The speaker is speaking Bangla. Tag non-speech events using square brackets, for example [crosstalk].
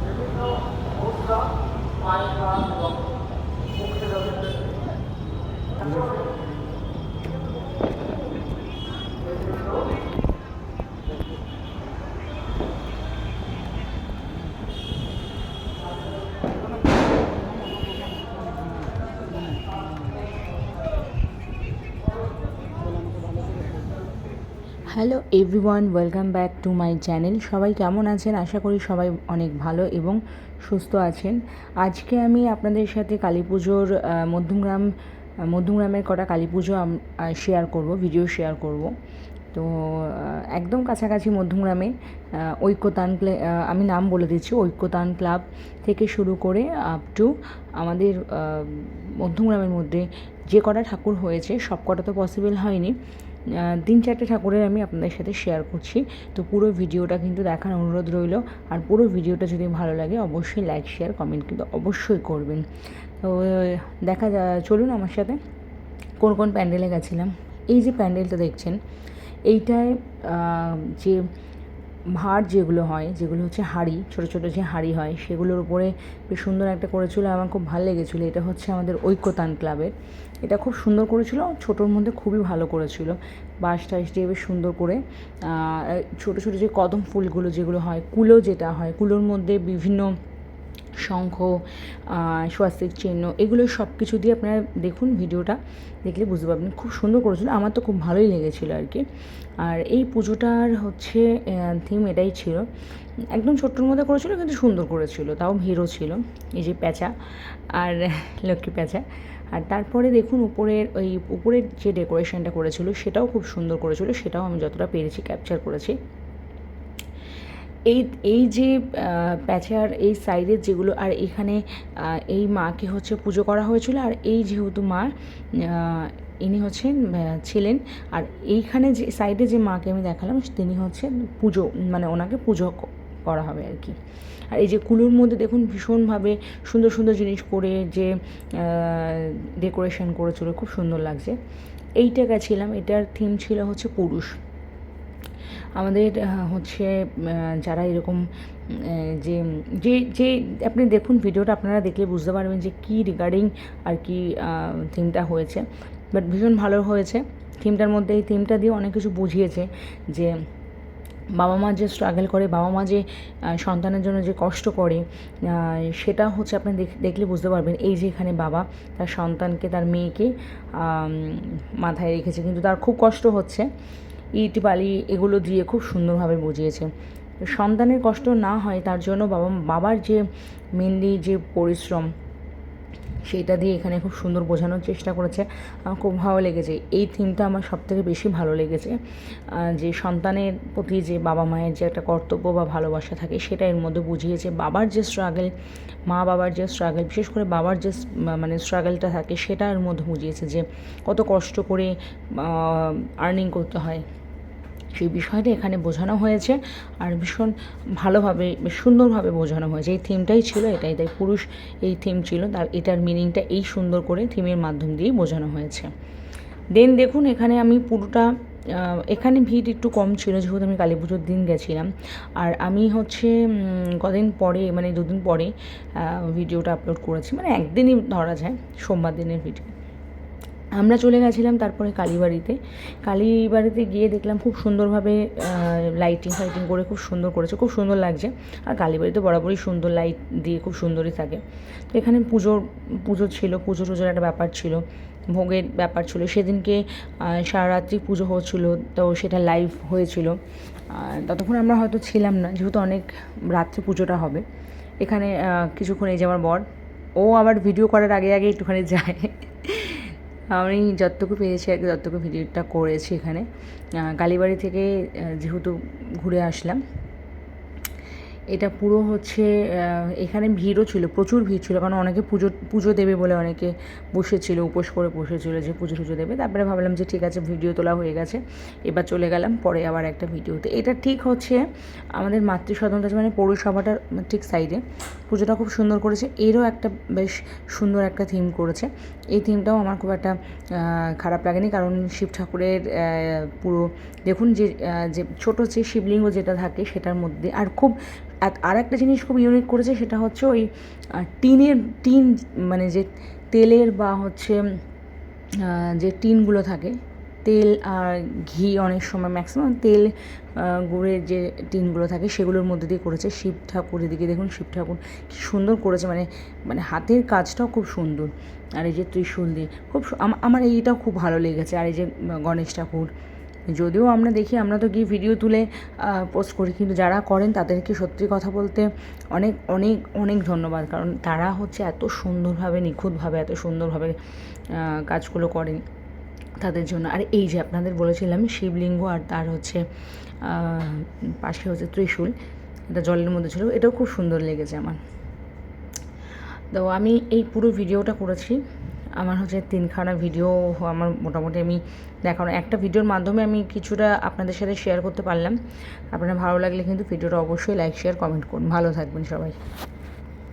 বিভিন্ন ভূমিকা পায় এবং hello everyone, welcome back to my channel. সবাই কেমন আছেন? আশা করি সবাই অনেক ভালো এবং সুস্থ আছেন। আজকে আমি আপনাদের সাথে কালী পুজোর মধ্যমগ্রাম মধ্যমগ্রামের কটা কালী পুজো শেয়ার করব ভিডিও শেয়ার করব। তো একদম কাছাকাছি মধ্যমগ্রামে ঐক্যতান আমি নাম বলে দিচ্ছি, ঐক্যতান ক্লাব থেকে শুরু করে আপ টু আমাদের মধ্যমগ্রামের মধ্যে যে কটা ঠাকুর হয়েছে সব কটা তো পসিবল হয়নি। তিন চারটে ঠাকুরের আমি আপনাদের সাথে শেয়ার করছি। তো পুরো ভিডিওটা কিন্তু দেখার অনুরোধ রইল। আর পুরো ভিডিওটা যদি ভালো লাগে, অবশ্যই লাইক শেয়ার কমেন্ট কিন্তু অবশ্যই করবেন। তো দেখা যা, চলুন আমার সাথে। কোন কোন প্যান্ডেলে গেছিলাম? এই যে প্যান্ডেলটা দেখছেন, এইটায় যে ভাঁড় যেগুলো হয়, যেগুলো হচ্ছে হাঁড়ি, ছোটো ছোটো যে হাঁড়ি হয়, সেগুলোর উপরে বেশ সুন্দর একটা করেছিল। আমার খুব ভালো লেগেছিলো। এটা হচ্ছে আমাদের ঐক্যতান ক্লাবের। এটা খুব সুন্দর করেছিল। ছোটোর মধ্যে খুবই ভালো করেছিল। বাঁশ টাস দিয়ে বেশ সুন্দর করে ছোটো ছোটো যে কদম ফুলগুলো যেগুলো হয়, কুলো যেটা হয়, কুলোর মধ্যে বিভিন্ন শঙ্খ স্বাস্তিক চিহ্ন, এগুলো সব কিছু দিয়ে আপনারা দেখুন ভিডিওটা, দেখলে বুঝতে পারবেন। খুব সুন্দর করেছিল, আমার তো খুব ভালোই লেগেছিলো আর কি। আর এই পুজোটার হচ্ছে থিম এটাই ছিল। একদম ছোট্টর মধ্যে করেছিল, কিন্তু সুন্দর করেছিল, তাও ভিড়ও ছিল, এই যে প্যাঁচা আর [laughs] লক্ষ্মী প্যাঁচা। আর তারপরে দেখুন উপরের, ওই উপরের যে ডেকোরেশনটা করেছিল, সেটাও খুব সুন্দর করেছিল, সেটাও আমি যতটা পেরেছি ক্যাপচার করেছি। এই এই যে প্যাঁচার এই সাইডের যেগুলো, আর এখানে এই মাকে হচ্ছে পুজো করা হয়েছিল, আর এই যেহেতু মা ইনি হচ্ছেন ছিলেন, আর এইখানে যে, সাইডে যে মাকে আমি দেখালাম, তিনি হচ্ছেন পুজো মানে ওনাকে পুজো করা হবে আর কি। আর এই যে কুলোর মধ্যে দেখুন ভীষণভাবে সুন্দর সুন্দর জিনিস করে যে ডেকোরেশন করেছিল, খুব সুন্দর লাগছে। এইটা গেছিলাম, এটার থিম ছিল হচ্ছে পুরুষ। আমাদের হচ্ছে যারা এরকম যে যে যে, আপনি দেখুন ভিডিওটা, আপনারা দেখলে বুঝতে পারবেন যে কী রিগার্ডিং আর কি থিমটা হয়েছে। বাট ভীষণ ভালো হয়েছে। থিমটার মধ্যে এই থিমটা দিয়ে অনেক কিছু বুঝিয়েছে যে, বাবা মা যে স্ট্রাগল করে, বাবা মা যে সন্তানের জন্য যে কষ্ট করে সেটা হচ্ছে আপনি দেখ- দেখলে বুঝতে পারবেন। এই যে এখানে বাবা, তার সন্তানকে, তার মেয়েকে মাথায় রেখেছে। কিন্তু তার খুব কষ্ট হচ্ছে। ইট, বালি এগুলো দিয়ে খুব সুন্দরভাবে বুঝিয়েছে। সন্তানের কষ্ট না হয় তার জন্য বাবা, বাবার যে মেনলি যে পরিশ্রম, সেটা দিয়ে এখানে খুব সুন্দর বোঝানোর চেষ্টা করেছে। আমার খুব ভালো লেগেছে। এই থিমটা আমার সবথেকে বেশি ভালো লেগেছে। যে সন্তানের প্রতি যে বাবা মায়ের যে একটা কর্তব্য বা ভালোবাসা থাকে, সেটা এর মধ্যে বুঝিয়েছে। বাবার যে স্ট্রাগল মা বাবার যে স্ট্রাগল বিশেষ করে বাবার যে মানে স্ট্রাগলটা থাকে, সেটা এর মধ্যে বুঝিয়েছে যে কত কষ্ট করে আর্নিং করতে হয়। সেই বিষয়টা এখানে বোঝানো হয়েছে আর ভীষণ ভালোভাবে, সুন্দরভাবে বোঝানো হয়েছে। এই থিমটাই ছিল, এটাই তাই পুরুষ, এই থিম ছিল। তার, এটার মিনিংটা এই সুন্দর করে থিমের মাধ্যম দিয়েই বোঝানো হয়েছে। দেন দেখুন, এখানে আমি পুরোটা এখানে ভিড় একটু কম ছিল, যেহেতু আমি কালী পুজোর দিন গেছিলাম। আর আমি হচ্ছে কদিন পরে মানে দুদিন পরে ভিডিওটা আপলোড করেছি। মানে একদিনই ধরা যায়, সোমবার দিনের ভিডিও আমরা চলে গেছিলাম তারপরে কালীবাড়িতে। কালীবাড়িতে গিয়ে দেখলাম খুব সুন্দরভাবে লাইটিং ফাইটিং করে খুব সুন্দর করেছে খুব সুন্দর লাগছে। আর কালীবাড়িতে বরাবরই সুন্দর লাইট দিয়ে খুব সুন্দরই থাকে। তো এখানে পুজোর পুজো ছিল পুজো টুজোর একটা ব্যাপার ছিল ভোগের ব্যাপার ছিল। সেদিনকে আহ, সারা রাত্রি পুজো হচ্ছিল তো সেটা লাইভ হয়েছিল। ততক্ষণ আমরা হয়তো ছিলাম না যেহেতু অনেক রাত্রে পুজোটা হবে। এখানে কিছুক্ষণ এই যে আমার বর ও আবার ভিডিও করার আগে আগে একটুখানি যায়। আমি যতটুকু পেরেছি আর কি ততটুকু ভিডিওটা করেছি এখানে। কালীবাড়ি থেকে যেহেতু ঘুরে আসলাম এটা পুরো হচ্ছে এখানে ভিড়ও ছিল, প্রচুর ভিড় ছিল, কারণ অনেকে পুজো পুজো দেবে বলে অনেকে বসেছিল, উপোস করে বসেছিল যে পুজো টুজো দেবে। তারপরে ভাবলাম যে ঠিক আছে, ভিডিও তোলা হয়ে গেছে, এবার চলে গেলাম পরে আবার একটা ভিডিওতে। এটা ঠিক হচ্ছে, আমাদের মাতৃসদন মানে পৌরসভাটার ঠিক সাইডে। পুজোটা খুব সুন্দর করেছে, এরও একটা বেশ সুন্দর একটা থিম করেছে। এই থিমটাও আমার খুব একটা খারাপ লাগেনি, কারণ শিব ঠাকুরের পুরো, দেখুন যে যে ছোটো যে শিবলিঙ্গ যেটা থাকে সেটার মধ্যে, আর খুব আর একটা জিনিস খুব ইউনিক করেছে সেটা হচ্ছে ওই টিনের, টিন মানে যে তেলের বা হচ্ছে যে টিনগুলো থাকে, তেল আর ঘি অনেক সময় ম্যাক্সিমাম তেল গুড়ের যে টিনগুলো থাকে সেগুলোর মধ্যে দিয়ে করেছে শিব ঠাকুর এদিকে দেখুন শিব ঠাকুর কি সুন্দর করেছে মানে মানে হাতের কাজটাও খুব সুন্দর। আর এই যে ত্রিশূল দিয়ে, খুব আমার এইটাও খুব ভালো লেগেছে। আর এই যে গণেশ ঠাকুর যদিও আমরা দেখি, আমরা তো গিয়ে ভিডিও তুলে পোস্ট করি, কিন্তু যারা করেন তাদেরকে সত্যি কথা বলতে অনেক অনেক অনেক ধন্যবাদ। কারণ তারা হচ্ছে এত সুন্দরভাবে, নিখুঁতভাবে, এত সুন্দরভাবে কাজগুলো করেন তাদের জন্য। আর এই যে আপনাদের বলেছিলাম, শিবলিঙ্গ আর তার হচ্ছে পাশে হচ্ছে ত্রিশূল, এটা জলের মধ্যে ছিল, এটাও খুব সুন্দর লেগেছে আমার। তো আমি এই পুরো ভিডিওটা করেছি। আমার হচ্ছে তিনখানা ভিডিও আমার মোটামুটি আমি দেখানো একটা ভিডিওর মাধ্যমে আমি কিছুটা আপনাদের সাথে শেয়ার করতে পারলাম। আপনারা ভালো লাগলে কিন্তু ভিডিওটা অবশ্যই লাইক শেয়ার কমেন্ট করুন। ভালো থাকবেন সবাই।